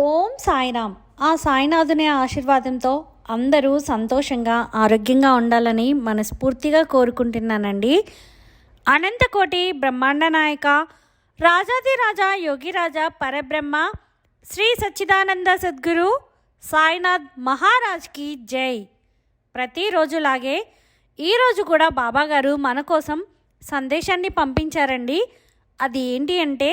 ఓం సాయిరామ్. ఆ సాయినాథుని ఆశీర్వాదంతో అందరూ సంతోషంగా ఆరోగ్యంగా ఉండాలని మనస్ఫూర్తిగా కోరుకుంటున్నానండి. అనంతకోటి బ్రహ్మాండ నాయక రాజాదిరాజా యోగిరాజా పరబ్రహ్మ శ్రీ సచ్చిదానంద సద్గురు సాయినాథ్ మహారాజ్కి జై. ప్రతిరోజులాగే ఈరోజు కూడా బాబాగారు మన కోసం సందేశాన్ని పంపించారండి. అది ఏంటి అంటే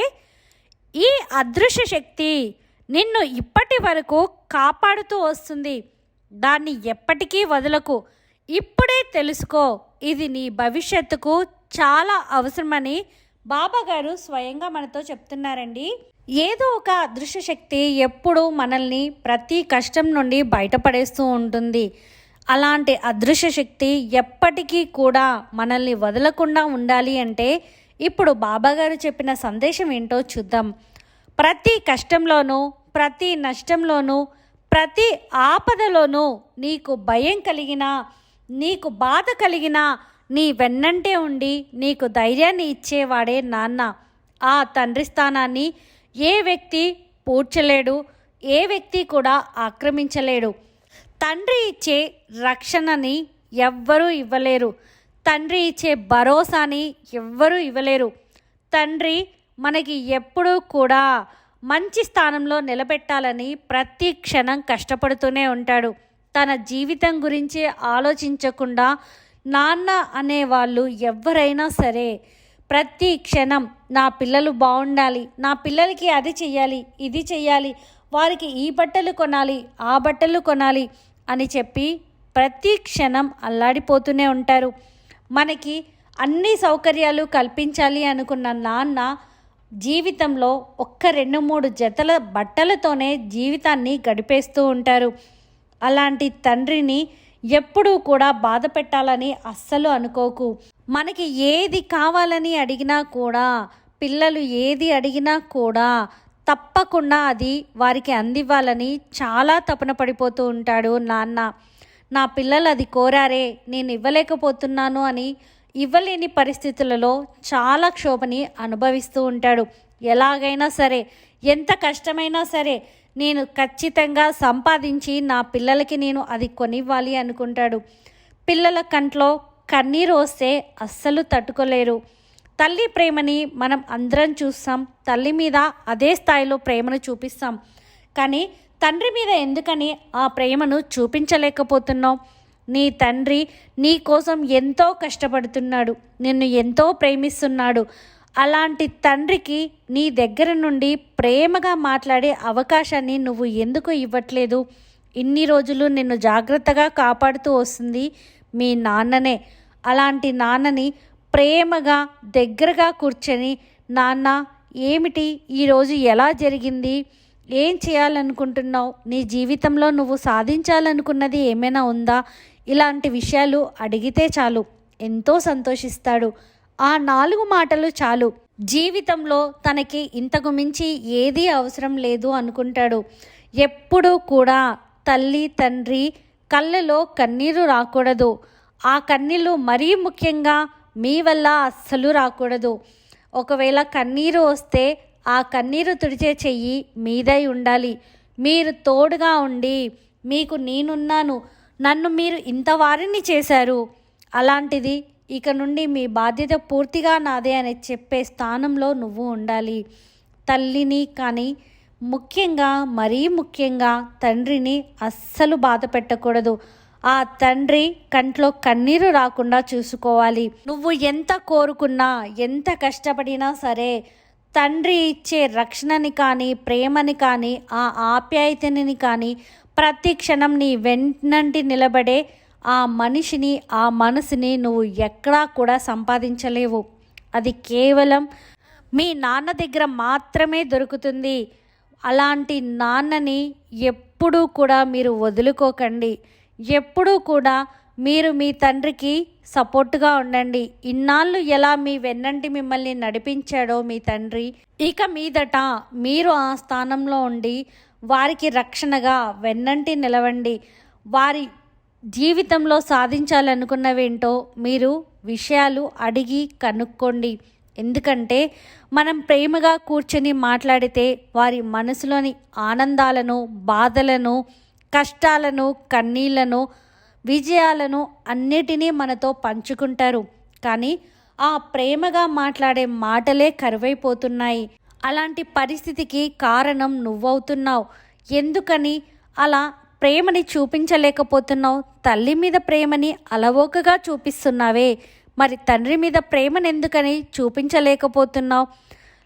ఈ అదృశ్య శక్తి నిన్ను ఇప్పటి వరకు కాపాడుతూ వస్తుంది. దాన్ని ఎప్పటికీ వదలకు. ఇప్పుడే తెలుసుకో ఇది నీ భవిష్యత్తుకు చాలా అవసరమని బాబా గారు స్వయంగా మనతో చెప్తున్నారండి. ఏదో ఒక అదృశ్య శక్తి ఎప్పుడూ మనల్ని ప్రతి కష్టం నుండి బయటపడేస్తూ ఉంటుంది. అలాంటి అదృశ్య శక్తి ఎప్పటికీ కూడా మనల్ని వదలకుండా ఉండాలి అంటే ఇప్పుడు బాబాగారు చెప్పిన సందేశం ఏంటో చూద్దాం. ప్రతి కష్టంలోనూ ప్రతి నష్టంలోనూ ప్రతి ఆపదలోనూ నీకు భయం కలిగినా నీకు బాధ కలిగినా నీ వెన్నంటే ఉండి నీకు ధైర్యాన్ని ఇచ్చేవాడే నాన్న. ఆ తండ్రి స్థానాన్ని ఏ వ్యక్తి పూడ్చలేడు ఏ వ్యక్తి కూడా ఆక్రమించలేడు. తండ్రి ఇచ్చే రక్షణని ఎవ్వరూ ఇవ్వలేరు. తండ్రి ఇచ్చే భరోసాని ఎవ్వరూ ఇవ్వలేరు. తండ్రి మనకి ఎప్పుడూ కూడా మంచి స్థానంలో నిలబెట్టాలని ప్రతి క్షణం కష్టపడుతూనే ఉంటాడు. తన జీవితం గురించి ఆలోచించకుండా నాన్న అనేవాళ్ళు ఎవరైనా సరే ప్రతి క్షణం నా పిల్లలు బాగుండాలి నా పిల్లలకి అది చెయ్యాలి ఇది చెయ్యాలి వారికి ఈ బట్టలు కొనాలి ఆ బట్టలు కొనాలి అని చెప్పి ప్రతి క్షణం అల్లాడిపోతూనే ఉంటారు. మనకి అన్ని సౌకర్యాలు కల్పించాలి అనుకున్న నాన్న జీవితంలో ఒక్క రెండు మూడు జతల బట్టలతోనే జీవితాన్ని గడిపేస్తూ ఉంటారు. అలాంటి తండ్రిని ఎప్పుడూ కూడా బాధ పెట్టాలని అస్సలు అనుకోకు. మనకి ఏది కావాలని అడిగినా కూడా పిల్లలు ఏది అడిగినా కూడా తప్పకుండా అది వారికి అందివ్వాలని చాలా తపన పడిపోతూ ఉంటాడు నాన్న. నా పిల్లలు అది కోరారే నేను ఇవ్వలేకపోతున్నాను అని ఇవ్వలేని పరిస్థితులలో చాలా క్షోభని అనుభవిస్తూ ఉంటాడు. ఎలాగైనా సరే ఎంత కష్టమైనా సరే నేను ఖచ్చితంగా సంపాదించి నా పిల్లలకి నేను అది కొనివ్వాలి అనుకుంటాడు. పిల్లల కంట్లో కన్నీరు వస్తే అస్సలు తట్టుకోలేరు. తల్లి ప్రేమని మనం అందరం చూస్తాం. తల్లి మీద అదే స్థాయిలో ప్రేమను చూపిస్తాం. కానీ తండ్రి మీద ఎందుకని ఆ ప్రేమను చూపించలేకపోతున్నాం నీ తండ్రి నీ కోసం ఎంతో కష్టపడుతున్నాడు నిన్ను ఎంతో ప్రేమిస్తున్నాడు. అలాంటి తండ్రికి నీ దగ్గర నుండి ప్రేమగా మాట్లాడే అవకాశాన్ని నువ్వు ఎందుకు ఇవ్వట్లేదు? ఇన్ని రోజులు నిన్ను జాగ్రత్తగా కాపాడుతూ వస్తుంది మీ నాన్ననే. అలాంటి నాన్నని ప్రేమగా దగ్గరగా కూర్చొని నాన్న ఏమిటి? ఈరోజు ఎలా జరిగింది? ఏం చేయాలనుకుంటున్నావు? నీ జీవితంలో నువ్వు సాధించాలనుకున్నది ఏమైనా ఉందా? ఇలాంటి విషయాలు అడిగితే చాలు. ఎంతో సంతోషిస్తాడు. ఆ నాలుగు మాటలు చాలు. జీవితంలో తనకి ఇంతకు మించి ఏదీ అవసరం లేదు అనుకుంటాడు. ఎప్పుడూ కూడా తల్లి తండ్రి కళ్ళలో కన్నీరు రాకూడదు. ఆ కన్నీళ్ళు మరీ ముఖ్యంగా మీ వల్ల అస్సలు రాకూడదు. ఒకవేళ కన్నీరు వస్తే ఆ కన్నీరు తుడిచే చెయ్యి మీదై ఉండాలి. మీరు తోడుగా ఉండి మీకు నేనున్నాను నన్ను మీరు ఇంత వారిని చేశారు. అలాంటిది ఇక నుండి మీ బాధ్యత పూర్తిగా నాదే అని చెప్పే స్థానంలో నువ్వు ఉండాలి. తల్లిని కానీ ముఖ్యంగా మరీ ముఖ్యంగా తండ్రిని అస్సలు బాధ పెట్టకూడదు. ఆ తండ్రి కంట్లో కన్నీరు రాకుండా చూసుకోవాలి. నువ్వు ఎంత కోరుకున్నా ఎంత కష్టపడినా సరే తండ్రి ఇచ్చే రక్షణని కానీ ప్రేమని కానీ ఆ ఆప్యాయతని కానీ ప్రతి క్షణం నీ వెన్నంటి నిలబడే ఆ మనిషిని ఆ మనసుని నువ్వు ఎక్కడా కూడా సంపాదించలేవు. అది కేవలం మీ నాన్న దగ్గర మాత్రమే దొరుకుతుంది. అలాంటి నాన్నని ఎప్పుడూ కూడా మీరు వదులుకోకండి. ఎప్పుడూ కూడా మీరు మీ తండ్రికి సపోర్టుగా ఉండండి. ఇన్నాళ్ళు ఎలా మీ వెన్నంటి మిమ్మల్ని నడిపించాడో మీ తండ్రి. ఇక మీదట మీరు ఆ స్థానంలో ఉండి వారికి రక్షణగా వెన్నంటి నిలవండి. వారి జీవితంలో సాధించాలనుకున్నవేంటో మీరు విషయాలు అడిగి కనుక్కోండి. ఎందుకంటే మనం ప్రేమగా కూర్చొని మాట్లాడితే వారి మనసులోని ఆనందాలను బాధలను కష్టాలను కన్నీళ్ళను విజయాలను అన్నిటినీ మనతో పంచుకుంటారు. కానీ ఆ ప్రేమగా మాట్లాడే మాటలే కరువైపోతున్నాయి. అలాంటి పరిస్థితికి కారణం నువ్వవుతున్నావు. ఎందుకని? అలా ప్రేమని చూపించలేకపోతున్నావు. తల్లి మీద ప్రేమని అలవోకగా చూపిస్తున్నావే. మరి తండ్రి మీద ప్రేమను ఎందుకని చూపించలేకపోతున్నావు?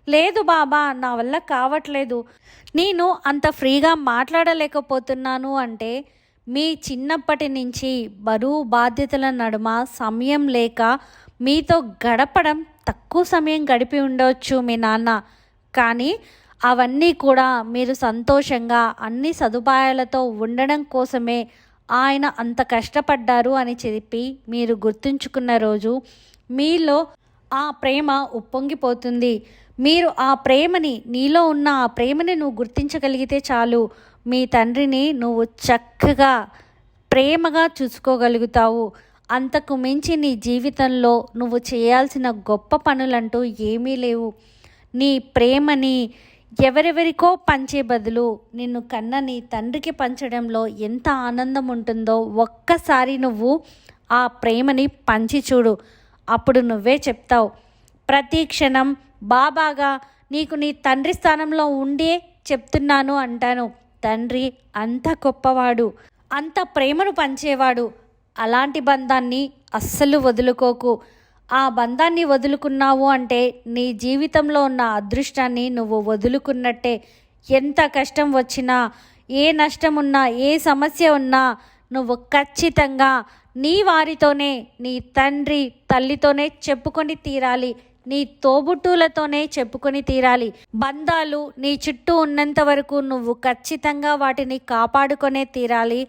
లేదు బాబా నా వల్ల కావట్లేదు. నేను అంత ఫ్రీగా మాట్లాడలేకపోతున్నాను అంటే మీ చిన్నప్పటి నుంచి బరువు బాధ్యతల నడుమ సమయం లేక మీతో గడపడం తక్కువ సమయం గడిపి ఉండవచ్చు మీ నాన్న. కానీ అవన్నీ కూడా మీరు సంతోషంగా అన్ని సదుపాయాలతో ఉండడం కోసమే ఆయన అంత కష్టపడ్డారు అని చెప్పి మీరు గుర్తుంచుకున్న రోజు మీలో ఆ ప్రేమ ఉప్పొంగిపోతుంది. మీరు ఆ ప్రేమని నీలో ఉన్న ఆ ప్రేమని నువ్వు గుర్తించగలిగితే చాలు. మీ తండ్రిని నువ్వు చక్కగా ప్రేమగా చూసుకోగలుగుతావు. అంతకు మించి నీ జీవితంలో నువ్వు చేయాల్సిన గొప్ప పనులంటూ ఏమీ లేవు. నీ ప్రేమని ఎవరెవరికో పంచే బదులు నిన్ను కన్న నీ తండ్రికి పంచడంలో ఎంత ఆనందం ఉంటుందో ఒక్కసారి నువ్వు ఆ ప్రేమని పంచి చూడు. అప్పుడు నువ్వే చెప్తావు ప్రతి క్షణం బాబాగా నీకు నీ తండ్రి స్థానంలో ఉండే చెప్తున్నాను అంటాను. తండ్రి అంత గొప్పవాడు అంత ప్రేమను పంచేవాడు అలాంటి బంధాన్ని అస్సలు వదులుకోకు. ఆ బంధాన్ని వదులుకున్నావు అంటే నీ జీవితంలో ఉన్న అదృష్టాన్ని నువ్వు వదులుకున్నట్టే. ఎంత కష్టం వచ్చినా ఏ నష్టం ఉన్నా ఏ సమస్య ఉన్నా నువ్వు ఖచ్చితంగా నీ వారితోనే నీ తండ్రి తల్లితోనే చెప్పుకొని తీరాలి. నీ తోబుట్టులతోనే చెప్పుకొని తీరాలి. బంధాలు నీ చుట్టూ ఉన్నంత వరకు నువ్వు ఖచ్చితంగా వాటిని కాపాడుకొనే తీరాలి.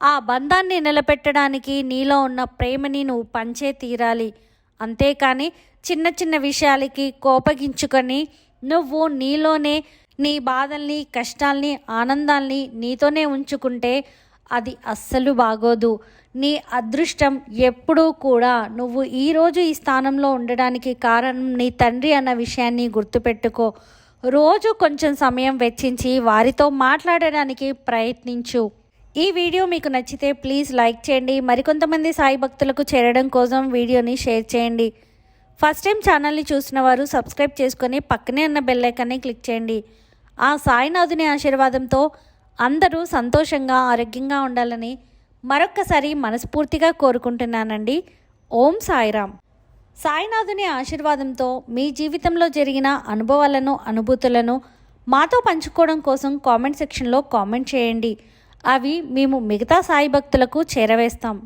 ఆ బంధాన్ని నిలబెట్టడానికి నీలో ఉన్న ప్రేమని నువ్వు పంచే తీరాలి. అంతేకాని చిన్న చిన్న విషయాలకి కోపగించుకొని నువ్వు నీలోనే నీ బాధల్ని కష్టాల్ని ఆనందాల్ని నీతోనే ఉంచుకుంటే అది అస్సలు బాగోదు. నీ అదృష్టం ఎప్పుడూ కూడా నువ్వు ఈరోజు ఈ స్థానంలో ఉండడానికి కారణం నీ తండ్రి అన్న విషయాన్ని గుర్తుపెట్టుకో. రోజు కొంచెం సమయం వెచ్చించి వారితో మాట్లాడడానికి ప్రయత్నించు. ఈ వీడియో మీకు నచ్చితే ప్లీజ్ లైక్ చేయండి. మరికొంతమంది సాయి భక్తులకు చేరడం కోసం వీడియోని షేర్ చేయండి. ఫస్ట్ టైం ఛానల్ని చూసిన వారు సబ్స్క్రైబ్ చేసుకొని పక్కనే ఉన్న బెల్లైకాన్ని క్లిక్ చేయండి. ఆ సాయినాథుని ఆశీర్వాదంతో అందరూ సంతోషంగా ఆరోగ్యంగా ఉండాలని మరొక్కసారి మనస్ఫూర్తిగా కోరుకుంటున్నానండి. ఓం సాయిరామ్. సాయినాథుని ఆశీర్వాదంతో మీ జీవితంలో జరిగిన అనుభవాలను అనుభూతులను మాతో పంచుకోవడం కోసం కామెంట్ సెక్షన్లో కామెంట్ చేయండి. అవి మేము మిగతా సాయి భక్తులకు చేరవేస్తాం.